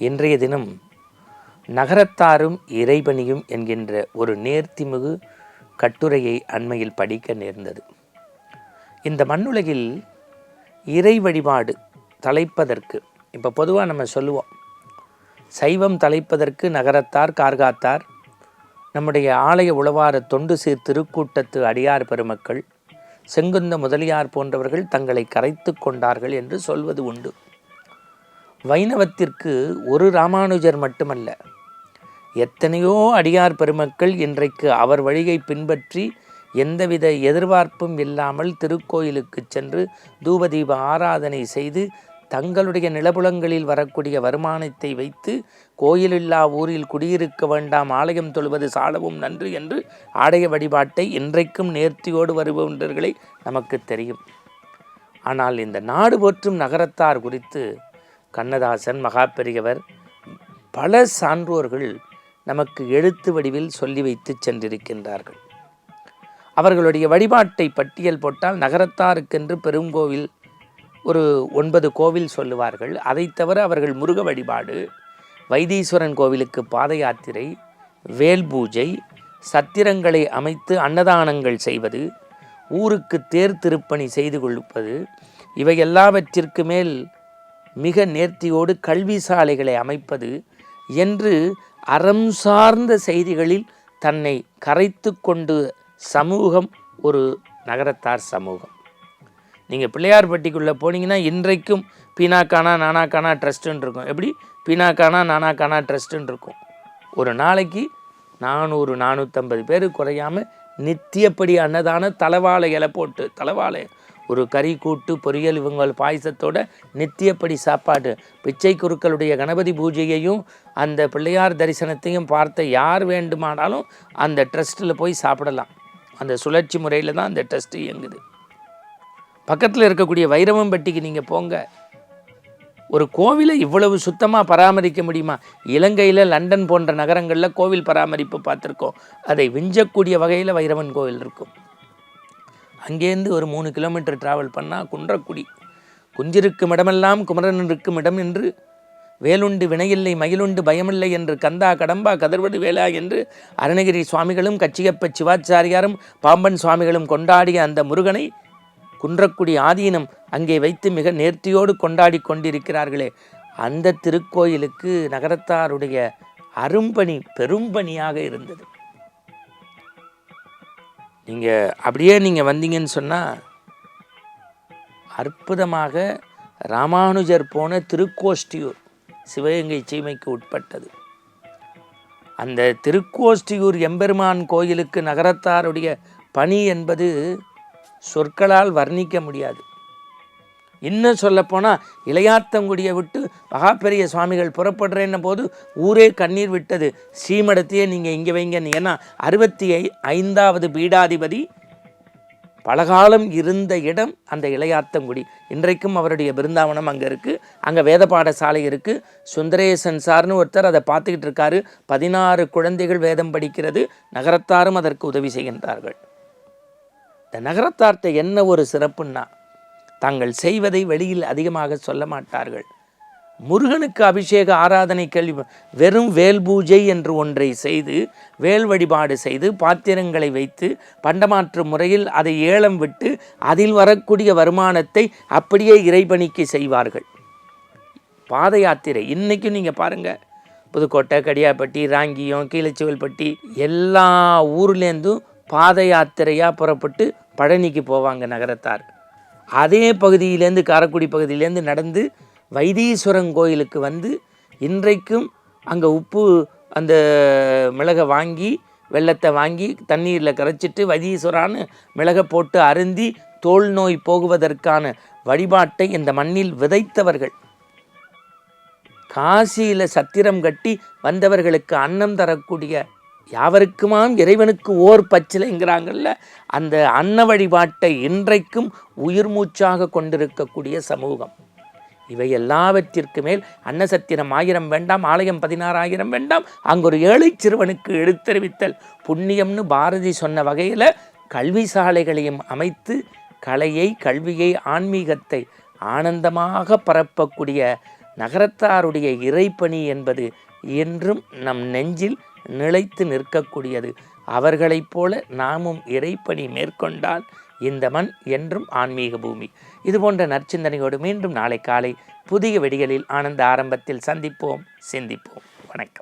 இன்றைய தினம் நகரத்தாரும் இறைபணியும் என்கின்ற ஒரு நேர்த்திமிகு கட்டுரையை அண்மையில் படிக்க நேர்ந்தது. இந்த மண்ணுலகில் இறை வழிபாடு தலைப்பதற்கு இப்போ பொதுவாக நம்ம சொல்லுவோம் சைவம் தலைப்பதற்கு நகரத்தார் கார்காத்தார் நம்முடைய ஆலய உழவார தொண்டு சீர் திருக்கூட்டத்து அடியார் பெருமக்கள் செங்குந்த முதலியார் போன்றவர்கள் தங்களை கரைத்து கொண்டார்கள் என்று சொல்வது உண்டு. வைணவத்திற்கு ஒரு ராமானுஜர் மட்டுமல்ல. எத்தனையோ அடியார் பெருமக்கள் இன்றைக்கு அவர் வழியை பின்பற்றி எந்தவித எதிர்பார்ப்பும் இல்லாமல் திருக்கோயிலுக்கு சென்று தூபதீப ஆராதனை செய்து தங்களுடைய நிலபுலங்களில் வரக்கூடிய வருமானத்தை வைத்து கோயிலில்லா ஊரில் குடியிருக்க வேண்டாம் ஆலயம் தொழுவது சாலவும் நன்று என்று ஆடைய வழிபாட்டை இன்றைக்கும் நேர்த்தியோடு வருபவர்களே நமக்கு தெரியும். ஆனால் இந்த நாடு போற்றும் நகரத்தார் குறித்து கண்ணதாசன் மகாபெரியவர் பல சான்றோர்கள் நமக்கு எழுத்து வடிவில் சொல்லி வைத்து சென்றிருக்கின்றார்கள். அவர்களுடைய வழிபாட்டை பட்டியல் போட்டால் நகரத்தாருக்கென்று பெருங்கோவில் ஒரு ஒன்பது கோவில் சொல்லுவார்கள். அதை தவிர அவர்கள் முருக வழிபாடு வைத்தீஸ்வரன் கோவிலுக்கு பாத யாத்திரை வேல் பூஜை சத்திரங்களை அமைத்து அன்னதானங்கள் செய்வது ஊருக்கு தேர் திருப்பணி செய்து கொள்வது இவை எல்லாவற்றிற்கு மேல் மிக நேர்த்தியோடு கல்வி சாலைகளை அமைப்பது என்று அறம் சார்ந்த செய்திகளில் தன்னை கரைத்து கொண்டு சமூகம் ஒரு நகரத்தார் சமூகம். நீங்கள் பிள்ளையார்பட்டிக்குள்ளே போனீங்கன்னா இன்றைக்கும் பீனாக்கானா நானாக்கானா ட்ரஸ்ட்டுன்னு இருக்கும். எப்படி? பீனாக்கானா நானாக்கானா ட்ரஸ்ட்டுன்னு இருக்கும். ஒரு நாளைக்கு நானூறு நானூற்றம்பது பேர் குறையாமல் நித்தியப்படி அன்னதான தலவாழை இலை போட்டு தலவாழை ஒரு கறி கூட்டு பொரியல் இவங்கள் பாயசத்தோட நித்தியப்படி சாப்பாடு. பிச்சை குருக்களுடைய கணபதி பூஜையையும் அந்த பிள்ளையார் தரிசனத்தையும் பார்த்த யார் வேண்டுமானாலும் அந்த ட்ரஸ்ட்டில் போய் சாப்பிடலாம். அந்த சுழற்சி முறையில் தான் அந்த ட்ரஸ்ட்டு இயங்குது. பக்கத்தில் இருக்கக்கூடிய வைரவம்பட்டிக்கு நீங்கள் போங்க. ஒரு கோவிலை இவ்வளவு சுத்தமாக பராமரிக்க முடியுமா? இலங்கையில் லண்டன் போன்ற நகரங்களில் கோவில் பராமரிப்பு பார்த்துருக்கோம். அதை விஞ்சக்கூடிய வகையில் வைரவன் கோவில் இருக்கும். அங்கேருந்து ஒரு மூணு கிலோமீட்டர் டிராவல் பண்ணால் குன்றக்குடி. குஞ்சிருக்கும் இடமெல்லாம் குமரன் இருக்கும் இடம் என்று வேலுண்டு வினையில்லை மயிலுண்டு பயமில்லை என்று கந்தா கடம்பா கதர்வடு வேலா என்று அருணகிரி சுவாமிகளும் கச்சியப்ப சிவாச்சாரியாரும் பாம்பன் சுவாமிகளும் கொண்டாடிய அந்த முருகனை குன்றக்குடி ஆதீனம் அங்கே வைத்து மிக நேர்த்தியோடு கொண்டாடி கொண்டிருக்கிறார்களே. அந்த திருக்கோயிலுக்கு நகரத்தாருடைய அரும்பணி பெரும்பணியாக இருந்தது. நீங்கள் அப்படியே நீங்கள் வந்தீங்கன்னு சொன்னால் அற்புதமாக ராமானுஜர் போன திருக்கோஷ்டியூர் சிவகங்கை சீமைக்கு உட்பட்டது. அந்த திருக்கோஷ்டியூர் எம்பெருமான் கோயிலுக்கு நகரத்தாருடைய பணி என்பது சொற்களால் வர்ணிக்க முடியாது. இன்னும் சொல்லப்போனால் இளையாத்தங்குடியை விட்டு மகாப்பெரிய சுவாமிகள் புறப்படுறேன்ன போது ஊரே கண்ணீர் விட்டது. ஸ்ரீமடத்தையே நீங்கள் இங்கே வைங்க. ஏன்னா அறுபத்தி ஐ ஐந்தாவது பீடாதிபதி பலகாலம் இருந்த இடம் அந்த இளையாத்தங்குடி. இன்றைக்கும் அவருடைய பிருந்தாவனம் அங்கே இருக்குது அங்கே வேத பாடசாலை இருக்குது சுந்தரேசன் சார்னு ஒருத்தர் அதை பார்த்துக்கிட்டு இருக்காரு. பதினாறு குழந்தைகள் வேதம் படிக்கிறது. நகரத்தாரும் அதற்கு உதவி செய்கின்றார்கள். இந்த நகரத்தார்ட்ட என்ன ஒரு சிறப்புன்னா தாங்கள் செய்வதை வெளியில் அதிகமாக சொல்ல மாட்டார்கள். முருகனுக்கு அபிஷேக ஆராதனை கேள்வி வெறும் வேல் பூஜை என்று ஒன்றை செய்து வேல் வழிபாடு செய்து பாத்திரங்களை வைத்து பண்டமாற்று முறையில் அதை ஏலம் விட்டு அதில் வரக்கூடிய வருமானத்தை அப்படியே இறைபணிக்கு செய்வார்கள். பாத யாத்திரை இன்றைக்கும் நீங்கள் பாருங்கள் புதுக்கோட்டை கடியாப்பட்டி ராங்கியம் கீழச்சிவல்பட்டி எல்லா ஊர்லேருந்தும் பாத யாத்திரையாக புறப்பட்டு பழனிக்கு போவாங்க நகரத்தார். அதே பகுதியிலேருந்து காரைக்குடி பகுதியிலேருந்து நடந்து வைத்தீஸ்வரன் கோயிலுக்கு வந்து இன்றைக்கும் அங்கே உப்பு அந்த மிளகை வாங்கி வெள்ளத்தை வாங்கி தண்ணீரில் கரைச்சிட்டு வைத்தீஸ்வரான்னு மிளகை போட்டு அருந்தி தோல் நோய் போகுவதற்கான வழிபாட்டை இந்த மண்ணில் விதைத்தவர்கள். காசியில் சத்திரம் கட்டி வந்தவர்களுக்கு அன்னம் தரக்கூடிய யாவருக்குமாம் இறைவனுக்கு ஓர் பச்சிலைங்கிறாங்கல்ல அந்த அன்ன வழிபாட்டை இன்றைக்கும் உயிர் மூச்சாக கொண்டிருக்கக்கூடிய சமூகம். இவை எல்லாவற்றிற்கு மேல் அன்னசத்திரம் ஆயிரம் வேண்டாம் ஆலயம் பதினாறாயிரம் வேண்டாம் அங்கு ஒரு ஏழை சிறுவனுக்கு எழுத்தறிவித்தல் புண்ணியம்னு பாரதி சொன்ன வகையில் கல்வி சாலைகளையும் அமைத்து கலையை கல்வியை ஆன்மீகத்தை ஆனந்தமாக பரப்பக்கூடிய நகரத்தாருடைய இறைப்பணி என்பது என்றும் நம் நெஞ்சில் நிலைத்து நிற்கக்கூடியது. அவர்களைப் போல நாமும் இறைப்பணி மேற்கொண்டால் இந்த மண் என்றும் ஆன்மீக பூமி. இதுபோன்ற நற்சிந்தனையோடு மீண்டும் நாளை காலை புதிய வெடிகளில் ஆனந்த ஆரம்பத்தில் சந்திப்போம் சிந்திப்போம். வணக்கம்.